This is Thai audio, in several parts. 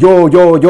โยโยโย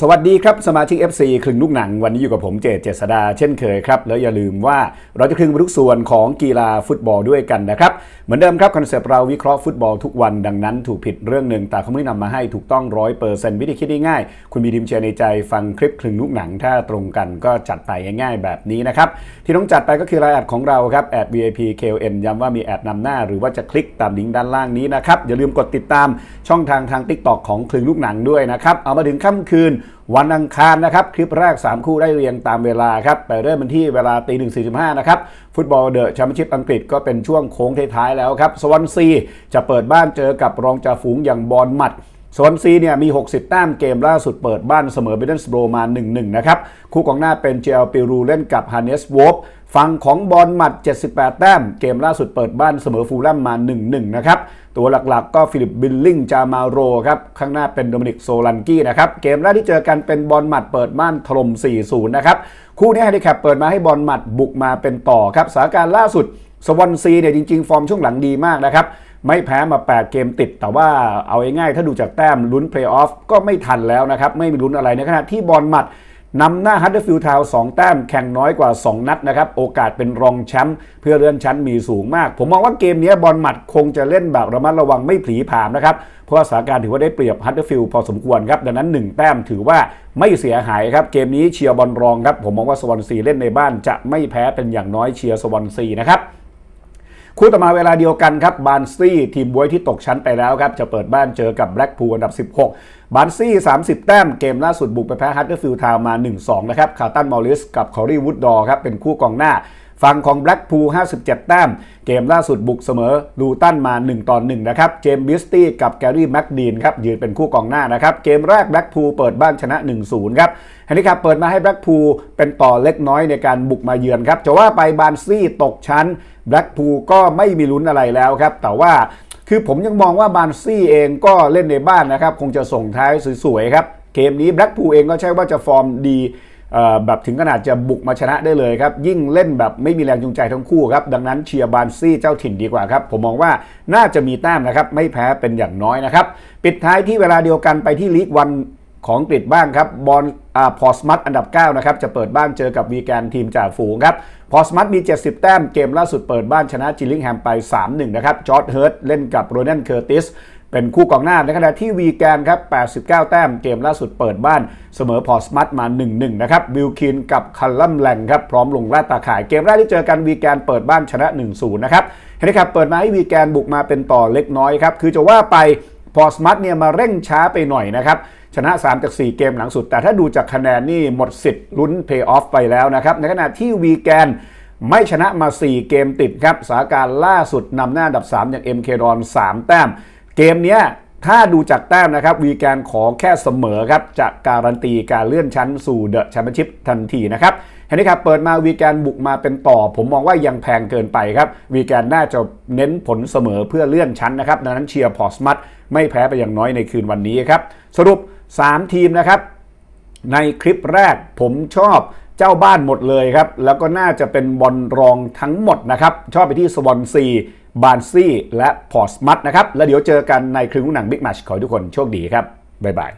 สวัสดีครับ สมาชิก FC ครึ่งลูกหนัง วันนี้อยู่กับผมเจษเจษดาเช่นเคยครับ แล้วอย่าลืมว่าเราจะครึ่งไปทุกส่วนของกีฬาฟุตบอลด้วยกันนะครับ เหมือนเดิมครับคอนเซปต์เราวิเคราะห์ฟุตบอลทุกวันดังนั้นถูกผิดเรื่องหนึ่งแต่เขาไม่นำมาให้ถูกต้องร้อยเปอร์เซ็นต์วิธีคิดง่ายๆคุณมีทีมเชียร์ในใจฟังคลิปครึ่งลูกหนัง ถ้าตรงกันก็จัดไปง่ายๆแบบนี้นะครับที่ต้องจัดไปก็คือรายแอดของเราครับแอด VIP KN ย้ำว่ามีแอดนำหน้า หรือว่าจะคลิกตามลิงก์ด้านล่างนี้นะครับอย่าลืมกดติดตามช่องทางทาง TikTok ของคลึงลูกหนังด้วยนะครับ เอามาถึงค่ำคืนวันอังคารนะครับ คลิปแรก 3 คู่ได้เรียงตามเวลาครับไปเริ่มันที่เวลาตีหนึ่งสี่สิบห้านะครับ ฟุตบอลเดอะแชมเปี้ยนชิพอังกฤษก็เป็นช่วงโค้งท้ายๆแล้วครับสวอนซีจะเปิดบ้านเจอกับรองจ่าฝูงอย่างบอลมัด สวอนซีเนี่ยมี 60 แต้มเกมล่าสุดเปิดบ้านเสมอเบเดนสโบรมา 1-1 นะครับ คู่กองหน้าเป็นเจลปิรูเล่นกับฮานเนสวอฟฝั่งของบอลหมัด 78 แต้ม เกมล่าสุดเปิดบ้านเสมอฟูลแลมมา 1-1 นะครับ ตัวหลักๆก็ฟิลิปบิลลิงจามาโรครับ ข้างหน้าเป็นโดมินิกโซลันกี้นะครับ เกมแรกที่เจอกันเป็นบอลหมัดเปิดบ้านถล่ม 4-0 นะครับ คู่นี้ไฮดิแคปเปิดมาให้บอลหมัดบุกมาเป็นต่อครับสถานการณ์ล่าสุดสวอนซีเนี่ยจริงๆ ฟอร์มช่วงหลังดีมากนะครับ ไม่แพ้มา 8 เกมติด แต่ว่าเอาง่ายๆถ้าดูจากแต้มลุ้นเพลย์ออฟก็ไม่ทันแล้วนะครับ ไม่มีลุ้นอะไรในขณะที่บอลหมัดนำหน้าฮัตเตอร์ฟิลด์ทาวน์2แต้มแข่งน้อยกว่า 2 นัดนะครับ โอกาสเป็นรองแชมป์เพื่อเลื่อนชั้นมีสูงมาก ผมมองว่าเกมนี้บอลหมัดคงจะเล่นแบบระมัดระวังไม่ผีผามนะครับ เพราะสถานการณ์ถือว่าได้เปรียบฮัตเตอร์ฟิลด์พอสมควรครับ ดังนั้น 1 แต้มถือว่าไม่เสียหายครับ เกมนี้เชียร์บอลรองครับผมมองว่าสวอนซีเล่นในบ้านจะไม่แพ้เป็นอย่างน้อยเชียร์สวอนซีนะครับ คู่ต่อมาเวลาเดียวกันครับบานซี่ทีมบวยที่ตกชั้นไปแล้วครับจะเปิดบ้านเจอกับแบล็กพูลอันดับ 16 บานซี่ 30 แต้มเกมล่าสุดบุกไปแพ้ฮัตเตอร์ฟิลด์ทาวน์มา 1-2 นะครับคาร์ตันมอลลิสกับคอรีวูดดอร์ครับเป็นคู่กองหน้า ฝั่งของแบล็กพูล57 แต้ม เกมล่าสุดบุกเสมอลูตันมา 1 ต่อ 1 นะครับ เจมส์บิสตี้กับแกรี่แม็กดีนครับ ยืนเป็นคู่กองหน้านะครับ เกมแรกแบล็กพูลเปิดบ้านชนะ 1-0 ครับฮันนี่ครับเปิดมาให้แบล็กพูลเป็นต่อเล็กน้อยในการบุกมาเยือนครับจะว่าไปบานซี่ตกชั้นแบล็กพูลก็ไม่มีลุ้นอะไรแล้วครับ แต่ว่าคือผมยังมองว่าบานซี่เองก็เล่นในบ้านนะครับ คงจะส่งท้ายสวยๆครับ เกมนี้แบล็กพูลเองก็ใช่ว่าจะฟอร์มดี แบบถึงขนาดจะบุกมาชนะได้เลยครับ ยิ่งเล่นแบบไม่มีแรงจูงใจทั้งคู่ครับ ดังนั้นเชียร์บานซี่เจ้าถิ่นดีกว่าครับ ผมมองว่าน่าจะมีแต้มนะครับ ไม่แพ้เป็นอย่างน้อยนะครับ ปิดท้ายที่เวลาเดียวกันไปที่ลีกวันของอังกฤษบ้างครับบอลอ่าพอสมัตอันดับ 9 นะครับ จะเปิดบ้านเจอกับวีแกนทีมจ่าฝูงครับพอสมัตมี 70 แต้มเกมล่าสุดเปิดบ้านชนะจิลลิงแฮมไป 3-1 นะครับจอร์ดเฮิร์ตเล่นกับโรนันเคอร์ติส เป็นคู่กองหน้าในขณะที่วีแกนครับ 89 แต้มเกมล่าสุดเปิดบ้านเสมอพอสมัตมา 1-1 นะครับบิลคินกับคัลลัมแลงครับ พร้อมลงลาดตาข่ายเกมแรกที่เจอกันวีแกนเปิดบ้านชนะ 1-0 นะครับเห็นไหมครับเปิดมาให้วีแกนบุกมาเป็นต่อเล็กน้อยครับ คือจะว่าไปพอสมัตเนี่ยมาเร่งช้าไปหน่อยนะครับชนะ 3 จาก 4 เกมหลังสุด แต่ถ้าดูจากคะแนนนี่หมดสิทธิ์ลุ้นเพย์ออฟไปแล้วนะครับในขณะที่วีแกนไม่ชนะมา 4 เกมติดครับสาการล่าสุดนำหน้าอันดับ 3 อย่าง MK ดอน 3 แต้ม เกมเนี้ยถ้าดูจากแต้มนะครับวีแกนขอแค่เสมอครับจะการันตีการเลื่อนชั้นสู่เดอะแชมเปี้ยนชิพทันทีนะครับเห็นไหมครับเปิดมาวีแกนบุกมาเป็นต่อ ผมมองว่ายังแพงเกินไปครับวีแกนน่าจะเน้นผลเสมอเพื่อเลื่อนชั้นนะครับดังนั้นเชียร์พอสมัตไม่แพ้ไปอย่างน้อยในคืนวันนี้ครับสรุป 3 ทีมนะครับในคลิปแรกผมชอบเจ้าบ้านหมดเลยครับแล้วก็น่าจะเป็นบอลรองทั้งหมดนะครับชอบไปที่สวอนซี บานซี่และพอร์สมัตนะครับ แล้วเดี๋ยวเจอกันในครึ่งหนังบิ๊กแมชขอให้ทุกคนโชคดีครับ บ๊ายบาย